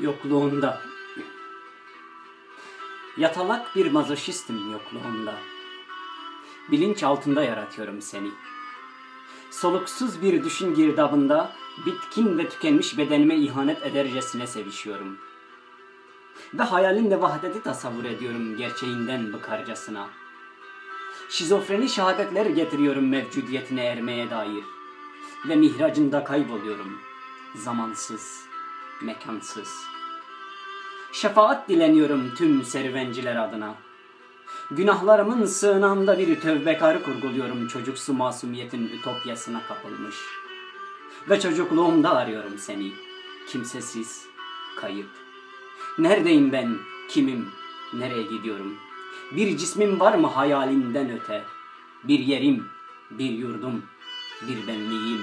Yokluğunda. Yatalak bir mazoşistim yokluğunda. Bilinç altında yaratıyorum seni. Soluksuz bir düşün girdabında bitkin ve tükenmiş bedenime ihanet edercesine sevişiyorum. Ve hayalinle vahdeti tasavvur ediyorum gerçeğinden bıkarcasına. Şizofreni şehadetler getiriyorum mevcudiyetine ermeye dair. Ve mihracında kayboluyorum. Zamansız, mekansız. Şefaat dileniyorum tüm serüvenciler adına. Günahlarımın sığınağında bir tövbekarı kurguluyorum çocuksu masumiyetin ütopyasına kapılmış. Ve çocukluğumda arıyorum seni, kimsesiz, kayıp. Neredeyim ben, kimim, nereye gidiyorum? Bir cismim var mı hayalinden öte? Bir yerim, bir yurdum, bir benliğim,